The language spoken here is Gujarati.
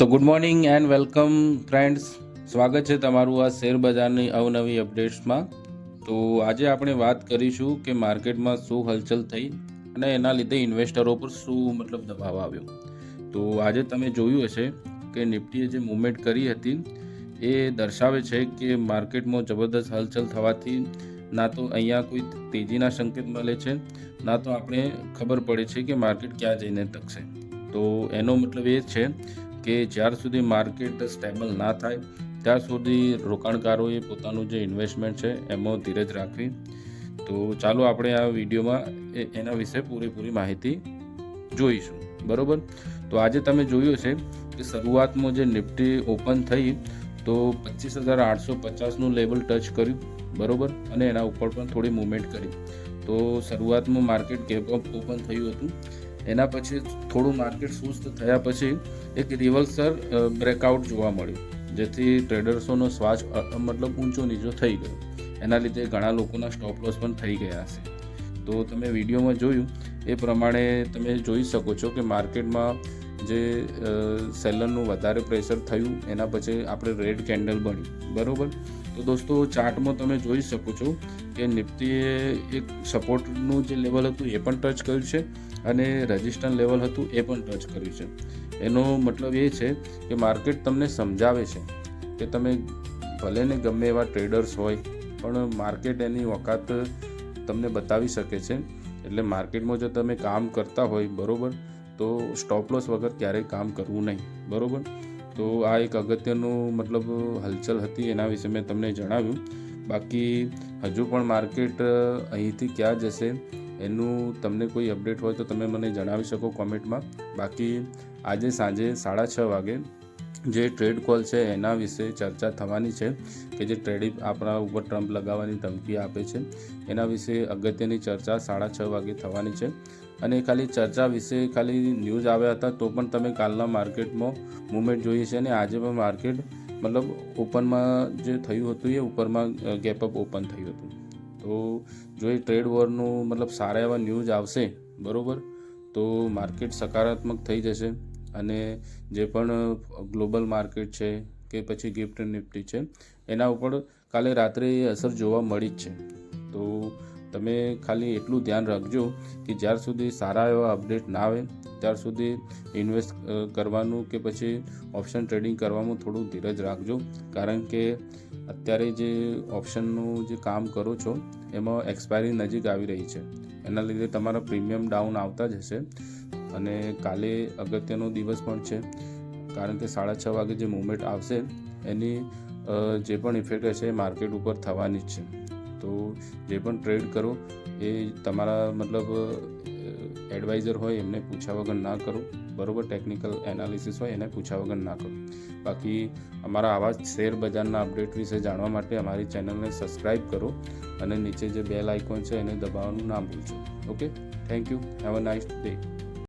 તો good morning and welcome friends સ્વાગત છે તમારું આ શેર બજારની અવનવી અપડેટ્સમાં. તો આજે આપણે વાત કરીશું કે માર્કેટમાં શું હલચલ થઈ અને એના લીધે ઇન્વેસ્ટરો પર શું મતલબ દબાવ આવ્યો. તો આજે તમે જોયું હશે કે નિફ્ટીએ જે મૂવમેન્ટ કરી હતી, એ દર્શાવે છે કે માર્કેટમાં જબરદસ્ત હલચલ થવાથી ના તો અહીંયા કોઈ તેજીના સંકેત મળે છે, ના તો આપણે ખબર પડે છે કે માર્કેટ ક્યાં જઈને ટકશે તો એનો મતલબ એ છે કે જ્યાર સુધી માર્કેટ સ્ટેબલ ના થાય ત્યાં સુધી રોકાણકારોએ પોતાનું જે ઇન્વેસ્ટમેન્ટ છે એમાં ધીરજ રાખવી. તો ચાલો આપણે આ વિડીયોમાં એના વિશે પૂરેપૂરી માહિતી જોઈશું. બરાબર? તો આજે તમે જોયું છે કે શરૂઆતમાં જે નિફ્ટી ઓપન થઈ, તો પચીસ હજાર આઠસો પચાસનું લેવલ ટચ કર્યું. બરાબર? અને એના ઉપર પણ થોડી મૂવમેન્ટ કરી. તો શરૂઆતમાં માર્કેટ ગેપ ઓપન થયું હતું. એના પછી થોડું માર્કેટ સુસ્ત થયા પછી એક રિવર્સર બ્રેકઆઉટ જોવા મળ્યું, જેથી ટ્રેડર્સોનો શ્વાસ મતલબ ઊંચો નીચો થઈ ગયો. એના લીધે ઘણા લોકોના સ્ટોપ લોસ પણ થઈ ગયા હશે તો તમે વિડીયોમાં જોયું, એ પ્રમાણે તમે જોઈ શકો છો કે માર્કેટમાં જે સેલરનું વધારે પ્રેશર થયું, એના પછી આપણે રેડ કેન્ડલ બન્યું. બરાબર? તો દોસ્તો, ચાર્ટમાં તમે જોઈ શકો છો કે નિફ્ટીએ એક સપોર્ટનું જે લેવલ હતું એ પણ ટચ કર્યું છે અને રજિસ્ટન્ટ લેવલ હતું એ પણ ટચ કર્યું છે. એનો મતલબ એ છે કે માર્કેટ તમને સમજાવે છે કે તમે ભલે ને ગમે એવા ટ્રેડર્સ હોય, પણ માર્કેટ એની ઓકાત તમને બતાવી શકે છે. એટલે માર્કેટમાં જો તમે કામ કરતા હોય, બરોબર? તો સ્ટોપ લોસ વગર ક્યારેય કામ કરવું નહીં, બરાબર? તો આ એક અગત્યનું મતલબ હલચલ હતી એના વિશે મેં તમને જણાવ્યું. બાકી હજુ પણ માર્કેટ અહીંથી ક્યાં જશે એનું તમને કોઈ અપડેટ હોય તો તમે મને જણાવી શકો કોમેન્ટમાં બાકી આજે સાંજે સાડા છ વાગે જે ટ્રેડ કોલ છે એના વિશે ચર્ચા થવાની છે કે જે ટ્રેડિંગ આપણા ઉપર ટ્રમ્પ લગાવવાની ધમકી આપે છે, એના વિશે અગત્યની ચર્ચા સાડા છ વાગે થવાની છે. અને ખાલી ચર્ચા વિશે ખાલી ન્યૂઝ આવ્યા હતા તો પણ તમે કાલના માર્કેટમાં મૂવમેન્ટ જોઈએ છે અને આજે પણ માર્કેટ મતલબ ઓપનમાં જે થયું હતું એ ઉપરમાં ગેપઅપ ઓપન થયું હતું. તો જો એ ટ્રેડ વોરનું મતલબ સારા એવા ન્યૂઝ આવશે, બરાબર, તો માર્કેટ સકારાત્મક થઈ જશે. અને જે પણ ગ્લોબલ માર્કેટ છે કે પછી ગિફ્ટ નિફ્ટી છે, એના ઉપર કાલે રાત્રે એ અસર જોવા મળી જ છે. તો તમે ખાલી એટલું ધ્યાન રાખજો કે જ્યાર સુધી સારા એવા અપડેટ ના આવે, ત્યાર સુધી ઇન્વેસ્ટ કરવાનું કે પછી ઓપ્શન ટ્રેડિંગ કરવામાં થોડું ધીરજ રાખજો. કારણ કે અત્યારે જે ઓપ્શનનું જે કામ કરો છો, એમાં એક્સપાયરી નજીક આવી રહી છે. એના લીધે તમારા પ્રીમિયમ ડાઉન આવતા જ હશે. અને કાલે અગત્યનો દિવસ પણ છે. કારણ કે સાડા છ વાગે જે મુવમેન્ટ આવશે, એની જે પણ ઇફેક્ટ હશે એ માર્કેટ ઉપર થવાની જ છે. તો જે પણ ટ્રેડ કરો, એ તમારા મતલબ એડવાઇઝર હોય એમને પૂછ્યા વગર ના કરો. બરાબર ટેકનિકલ એનાલિસિસ હોય એને પૂછ્યા વગર ના કરો. બાકી અમારા આવા શેર બજારના અપડેટ વિશે જાણવા માટે અમારી ચેનલને સબસ્ક્રાઇબ કરો અને નીચે જે બેલ આઇકોન છે એને દબાવવાનું ના ભૂલશો. Okay thank you have a nice day